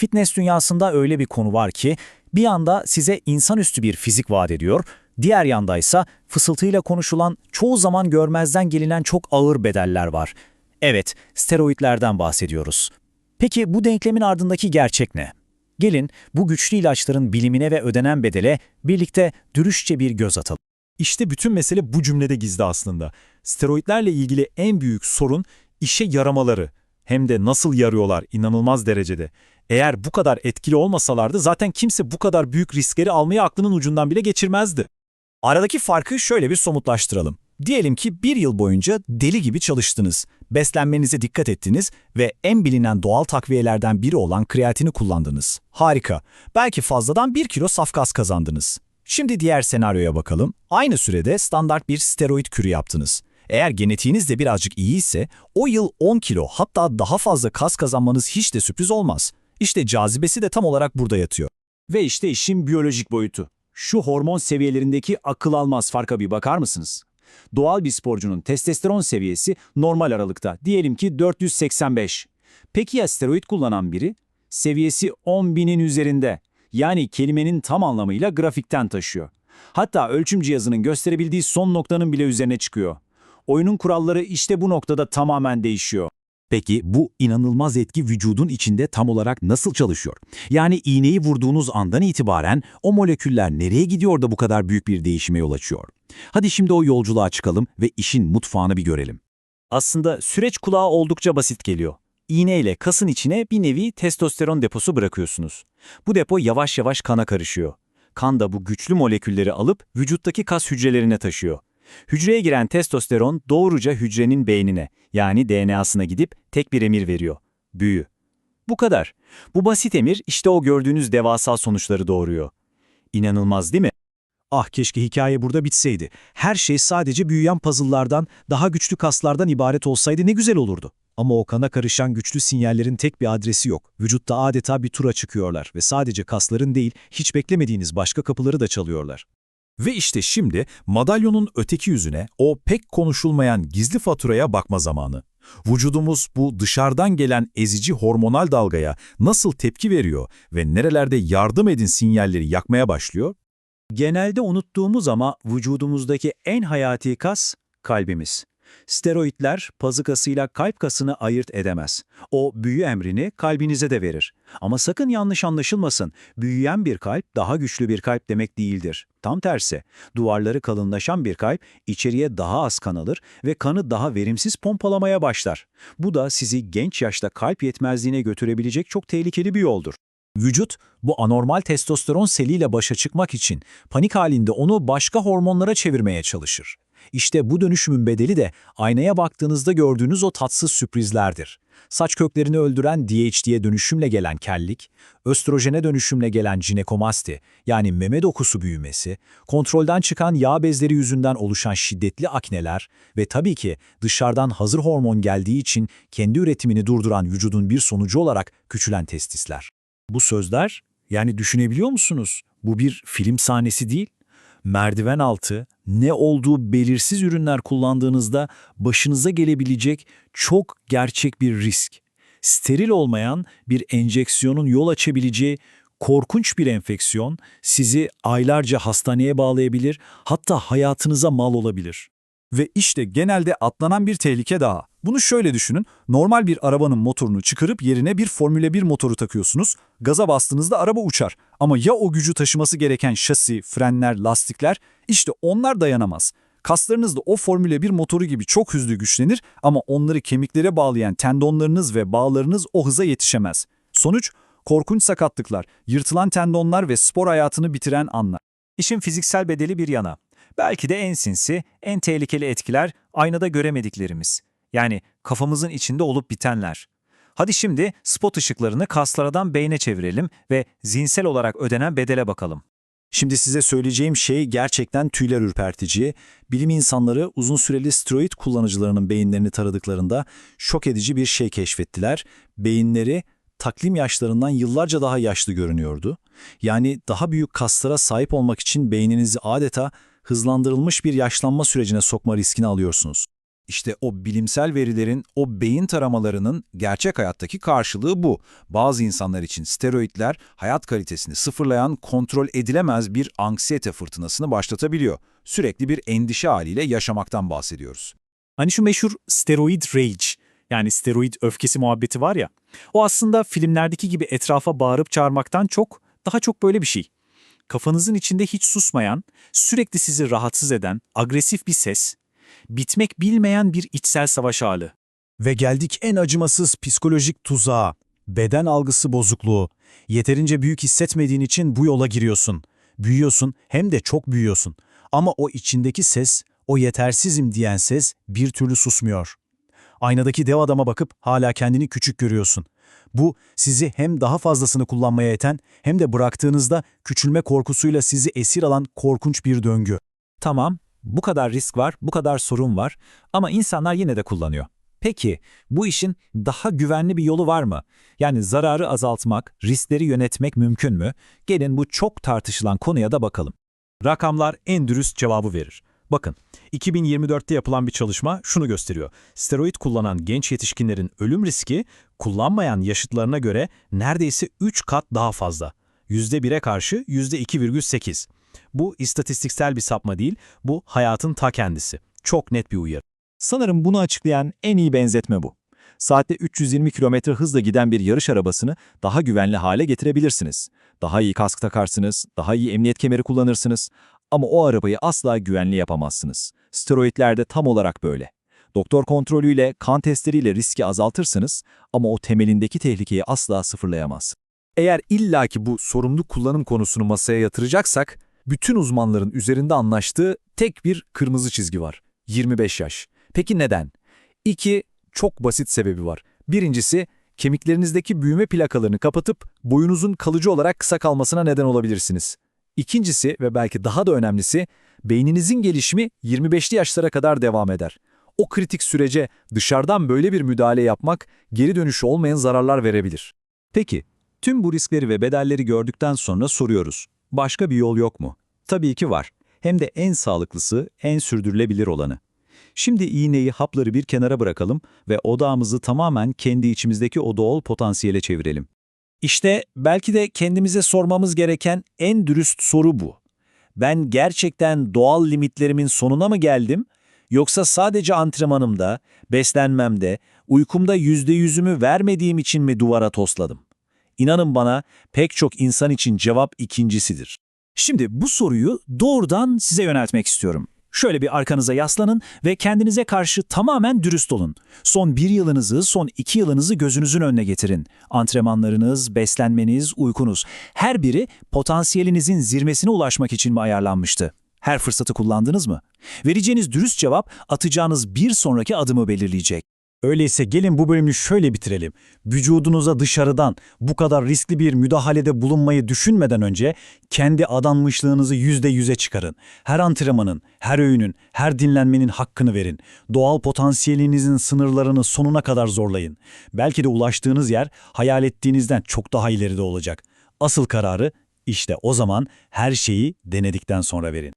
Fitness dünyasında öyle bir konu var ki bir yanda size insanüstü bir fizik vaat ediyor, diğer yandaysa fısıltıyla konuşulan çoğu zaman görmezden gelinen çok ağır bedeller var. Evet, steroidlerden bahsediyoruz. Peki bu denklemin ardındaki gerçek ne? Gelin bu güçlü ilaçların bilimine ve ödenen bedele birlikte dürüstçe bir göz atalım. İşte bütün mesele bu cümlede gizli aslında. Steroidlerle ilgili en büyük sorun işe yaramaları. Hem de nasıl yarıyorlar inanılmaz derecede. Eğer bu kadar etkili olmasalardı zaten kimse bu kadar büyük riskleri almayı aklının ucundan bile geçirmezdi. Aradaki farkı şöyle bir somutlaştıralım. Diyelim ki bir yıl boyunca deli gibi çalıştınız, beslenmenize dikkat ettiniz ve en bilinen doğal takviyelerden biri olan kreatini kullandınız. Harika. Belki fazladan 1 kilo saf gaz kazandınız. Şimdi diğer senaryoya bakalım. Aynı sürede standart bir steroid kürü yaptınız. Eğer genetiğiniz de birazcık iyi ise o yıl 10 kilo hatta daha fazla kas kazanmanız hiç de sürpriz olmaz. İşte cazibesi de tam olarak burada yatıyor. Ve işte işin biyolojik boyutu. Şu hormon seviyelerindeki akıl almaz farka bir bakar mısınız? Doğal bir sporcunun testosteron seviyesi normal aralıkta. Diyelim ki 485. Peki ya steroid kullanan biri? Seviyesi 10.000'in üzerinde. Yani kelimenin tam anlamıyla grafikten taşıyor. Hatta ölçüm cihazının gösterebildiği son noktanın bile üzerine çıkıyor. Oyunun kuralları işte bu noktada tamamen değişiyor. Peki bu inanılmaz etki vücudun içinde tam olarak nasıl çalışıyor? Yani iğneyi vurduğunuz andan itibaren o moleküller nereye gidiyor da bu kadar büyük bir değişime yol açıyor? Hadi şimdi o yolculuğa çıkalım ve işin mutfağını bir görelim. Aslında süreç kulağa oldukça basit geliyor. İğneyle kasın içine bir nevi testosteron deposu bırakıyorsunuz. Bu depo yavaş yavaş kana karışıyor. Kan da bu güçlü molekülleri alıp vücuttaki kas hücrelerine taşıyor. Hücreye giren testosteron doğruca hücrenin beynine yani DNA'sına gidip tek bir emir veriyor. Büyü. Bu kadar. Bu basit emir işte o gördüğünüz devasa sonuçları doğuruyor. İnanılmaz değil mi? Ah keşke hikaye burada bitseydi. Her şey sadece büyüyen puzzle'lardan, daha güçlü kaslardan ibaret olsaydı ne güzel olurdu. Ama o kana karışan güçlü sinyallerin tek bir adresi yok. Vücutta adeta bir tura çıkıyorlar ve sadece kasların değil, hiç beklemediğiniz başka kapıları da çalıyorlar. Ve işte şimdi madalyonun öteki yüzüne, o pek konuşulmayan gizli faturaya bakma zamanı. Vücudumuz bu dışarıdan gelen ezici hormonal dalgaya nasıl tepki veriyor ve nerelerde yardım edin sinyalleri yakmaya başlıyor? Genelde unuttuğumuz ama vücudumuzdaki en hayati kas kalbimiz. Steroidler pazı kasıyla kalp kasını ayırt edemez. O büyü emrini kalbinize de verir. Ama sakın yanlış anlaşılmasın. Büyüyen bir kalp daha güçlü bir kalp demek değildir. Tam tersi. Duvarları kalınlaşan bir kalp içeriye daha az kan alır ve kanı daha verimsiz pompalamaya başlar. Bu da sizi genç yaşta kalp yetmezliğine götürebilecek çok tehlikeli bir yoldur. Vücut, bu anormal testosteron seliyle başa çıkmak için panik halinde onu başka hormonlara çevirmeye çalışır. İşte bu dönüşümün bedeli de aynaya baktığınızda gördüğünüz o tatsız sürprizlerdir. Saç köklerini öldüren DHT'ye dönüşümle gelen kellik, östrojene dönüşümle gelen jinekomasti yani meme dokusu büyümesi, kontrolden çıkan yağ bezleri yüzünden oluşan şiddetli akneler ve tabii ki dışarıdan hazır hormon geldiği için kendi üretimini durduran vücudun bir sonucu olarak küçülen testisler. Bu sözler, yani düşünebiliyor musunuz? Bu bir film sahnesi değil. Merdiven altı, ne olduğu belirsiz ürünler kullandığınızda başınıza gelebilecek çok gerçek bir risk. Steril olmayan bir enjeksiyonun yol açabileceği korkunç bir enfeksiyon sizi aylarca hastaneye bağlayabilir, hatta hayatınıza mal olabilir. Ve işte genelde atlanan bir tehlike daha. Bunu şöyle düşünün, normal bir arabanın motorunu çıkarıp yerine bir Formüle 1 motoru takıyorsunuz, gaza bastığınızda araba uçar. Ama ya o gücü taşıması gereken şasi, frenler, lastikler, işte onlar dayanamaz. Kaslarınız da o Formüle 1 motoru gibi çok hızlı güçlenir ama onları kemiklere bağlayan tendonlarınız ve bağlarınız o hıza yetişemez. Sonuç, korkunç sakatlıklar, yırtılan tendonlar ve spor hayatını bitiren anlar. İşin fiziksel bedeli bir yana. Belki de en sinsi, en tehlikeli etkiler aynada göremediklerimiz. Yani kafamızın içinde olup bitenler. Hadi şimdi spot ışıklarını kaslardan beyne çevirelim ve zihinsel olarak ödenen bedele bakalım. Şimdi size söyleyeceğim şey gerçekten tüyler ürpertici. Bilim insanları uzun süreli steroid kullanıcılarının beyinlerini taradıklarında şok edici bir şey keşfettiler. Beyinleri taklim yaşlarından yıllarca daha yaşlı görünüyordu. Yani daha büyük kaslara sahip olmak için beyninizi adeta hızlandırılmış bir yaşlanma sürecine sokma riskini alıyorsunuz. İşte o bilimsel verilerin, o beyin taramalarının gerçek hayattaki karşılığı bu. Bazı insanlar için steroidler hayat kalitesini sıfırlayan, kontrol edilemez bir anksiyete fırtınasını başlatabiliyor. Sürekli bir endişe haliyle yaşamaktan bahsediyoruz. Hani şu meşhur steroid rage yani steroid öfkesi muhabbeti var ya. O aslında filmlerdeki gibi etrafa bağırıp çağırmaktan çok daha çok böyle bir şey. Kafanızın içinde hiç susmayan, sürekli sizi rahatsız eden, agresif bir ses, bitmek bilmeyen bir içsel savaş hali. Ve geldik en acımasız psikolojik tuzağa. Beden algısı bozukluğu. Yeterince büyük hissetmediğin için bu yola giriyorsun. Büyüyorsun hem de çok büyüyorsun. Ama o içindeki ses, o yetersizim diyen ses bir türlü susmuyor. Aynadaki dev adama bakıp hala kendini küçük görüyorsun. Bu sizi hem daha fazlasını kullanmaya iten hem de bıraktığınızda küçülme korkusuyla sizi esir alan korkunç bir döngü. Tamam, bu kadar risk var, bu kadar sorun var ama insanlar yine de kullanıyor. Peki, bu işin daha güvenli bir yolu var mı? Yani zararı azaltmak, riskleri yönetmek mümkün mü? Gelin bu çok tartışılan konuya da bakalım. Rakamlar en dürüst cevabı verir. Bakın, 2024'te yapılan bir çalışma şunu gösteriyor. Steroid kullanan genç yetişkinlerin ölüm riski kullanmayan yaşıtlarına göre neredeyse 3 kat daha fazla. %1'e karşı %2,8. Bu istatistiksel bir sapma değil, bu hayatın ta kendisi. Çok net bir uyarı. Sanırım bunu açıklayan en iyi benzetme bu. Saatte 320 km hızla giden bir yarış arabasını daha güvenli hale getirebilirsiniz. Daha iyi kask takarsınız, daha iyi emniyet kemeri kullanırsınız. Ama o arabayı asla güvenli yapamazsınız. Steroidler de tam olarak böyle. Doktor kontrolüyle, kan testleriyle riski azaltırsınız ama o temelindeki tehlikeyi asla sıfırlayamaz. Eğer illaki bu sorumlu kullanım konusunu masaya yatıracaksak, bütün uzmanların üzerinde anlaştığı tek bir kırmızı çizgi var. 25 yaş. Peki neden? İki çok basit sebebi var. Birincisi, kemiklerinizdeki büyüme plakalarını kapatıp boyunuzun kalıcı olarak kısa kalmasına neden olabilirsiniz. İkincisi ve belki daha da önemlisi, beyninizin gelişimi 25'li yaşlara kadar devam eder. O kritik sürece dışarıdan böyle bir müdahale yapmak geri dönüşü olmayan zararlar verebilir. Peki, tüm bu riskleri ve bedelleri gördükten sonra soruyoruz. Başka bir yol yok mu? Tabii ki var. Hem de en sağlıklısı, en sürdürülebilir olanı. Şimdi iğneyi, hapları bir kenara bırakalım ve odağımızı tamamen kendi içimizdeki o doğal potansiyele çevirelim. İşte belki de kendimize sormamız gereken en dürüst soru bu. Ben gerçekten doğal limitlerimin sonuna mı geldim? Yoksa sadece antrenmanımda, beslenmemde, uykumda yüzde yüzümü vermediğim için mi duvara tosladım? İnanın bana pek çok insan için cevap ikincisidir. Şimdi bu soruyu doğrudan size yöneltmek istiyorum. Şöyle bir arkanıza yaslanın ve kendinize karşı tamamen dürüst olun. Son bir yılınızı, son iki yılınızı gözünüzün önüne getirin. Antrenmanlarınız, beslenmeniz, uykunuz, her biri potansiyelinizin zirvesine ulaşmak için mi ayarlanmıştı? Her fırsatı kullandınız mı? Vereceğiniz dürüst cevap atacağınız bir sonraki adımı belirleyecek. Öyleyse gelin bu bölümü şöyle bitirelim. Vücudunuza dışarıdan bu kadar riskli bir müdahalede bulunmayı düşünmeden önce kendi adanmışlığınızı yüzde yüze çıkarın. Her antrenmanın, her öğünün, her dinlenmenin hakkını verin. Doğal potansiyelinizin sınırlarını sonuna kadar zorlayın. Belki de ulaştığınız yer hayal ettiğinizden çok daha ileride olacak. Asıl kararı işte o zaman her şeyi denedikten sonra verin.